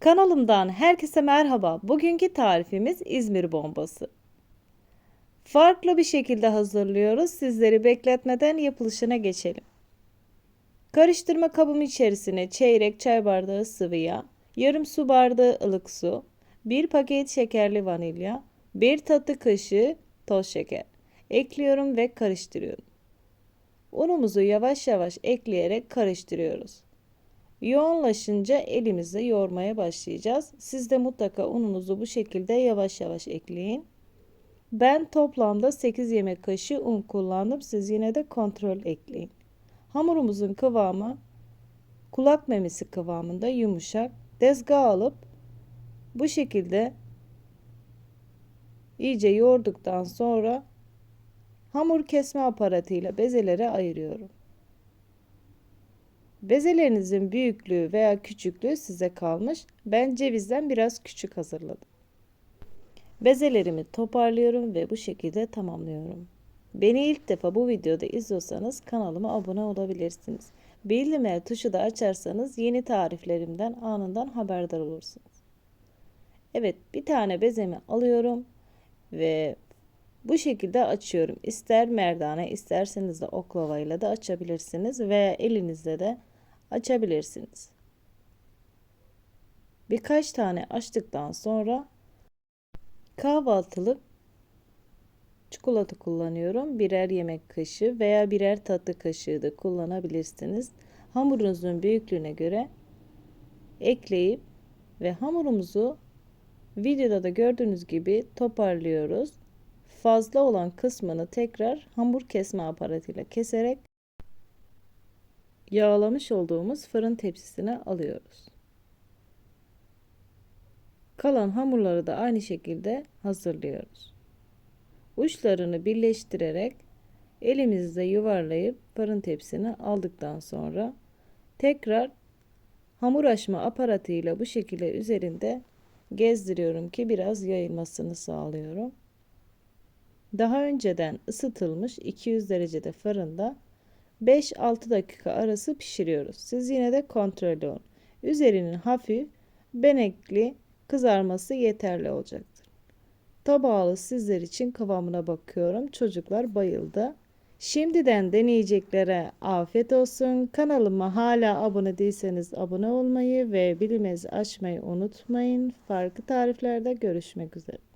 Kanalımdan herkese merhaba. Bugünkü tarifimiz İzmir bombası. Farklı bir şekilde hazırlıyoruz. Sizleri bekletmeden yapılışına geçelim. Karıştırma kabım içerisine çeyrek çay bardağı sıvı yağ, yarım su bardağı ılık su, bir paket şekerli vanilya, bir tatlı kaşığı toz şeker ekliyorum ve karıştırıyorum. Unumuzu yavaş yavaş ekleyerek karıştırıyoruz. Yoğunlaşınca elimizle yoğurmaya başlayacağız. Siz de mutlaka ununuzu bu şekilde yavaş yavaş ekleyin. Ben toplamda 8 yemek kaşığı un kullandım. Siz yine de kontrol ekleyin. Hamurumuzun kıvamı kulak memesi kıvamında yumuşak. Dezgah alıp bu şekilde iyice yoğurduktan sonra hamur kesme aparatıyla bezelere ayırıyorum. Bezelerinizin büyüklüğü veya küçüklüğü size kalmış. Ben cevizden biraz küçük hazırladım. Bezelerimi toparlıyorum ve bu şekilde tamamlıyorum. Beni ilk defa bu videoda izliyorsanız kanalıma abone olabilirsiniz. Bildirimler tuşu da açarsanız yeni tariflerimden anından haberdar olursunuz. Evet bir tane bezemi alıyorum ve bu şekilde açıyorum. İster merdane isterseniz de oklavayla da açabilirsiniz veya elinizle de açabilirsiniz. Birkaç tane açtıktan sonra kahvaltılık çikolata kullanıyorum. Birer yemek kaşığı veya birer tatlı kaşığı da kullanabilirsiniz. Hamurunuzun büyüklüğüne göre ekleyip ve hamurumuzu videoda da gördüğünüz gibi toparlıyoruz. Fazla olan kısmını tekrar hamur kesme aparatıyla keserek yağlamış olduğumuz fırın tepsisine alıyoruz. Kalan hamurları da aynı şekilde hazırlıyoruz. Uçlarını birleştirerek elimizde yuvarlayıp fırın tepsisine aldıktan sonra tekrar hamur açma aparatıyla bu şekilde üzerinde gezdiriyorum ki biraz yayılmasını sağlıyorum. Daha önceden ısıtılmış 200 derecede fırında 5-6 dakika arası pişiriyoruz. Siz yine de kontrollü olun. Üzerinin hafif benekli kızarması yeterli olacaktır. Tabağlı sizler için kıvamına bakıyorum. Çocuklar bayıldı. Şimdiden deneyeceklere afiyet olsun. Kanalıma hala abone değilseniz abone olmayı ve bilmez açmayı unutmayın. Farklı tariflerde görüşmek üzere.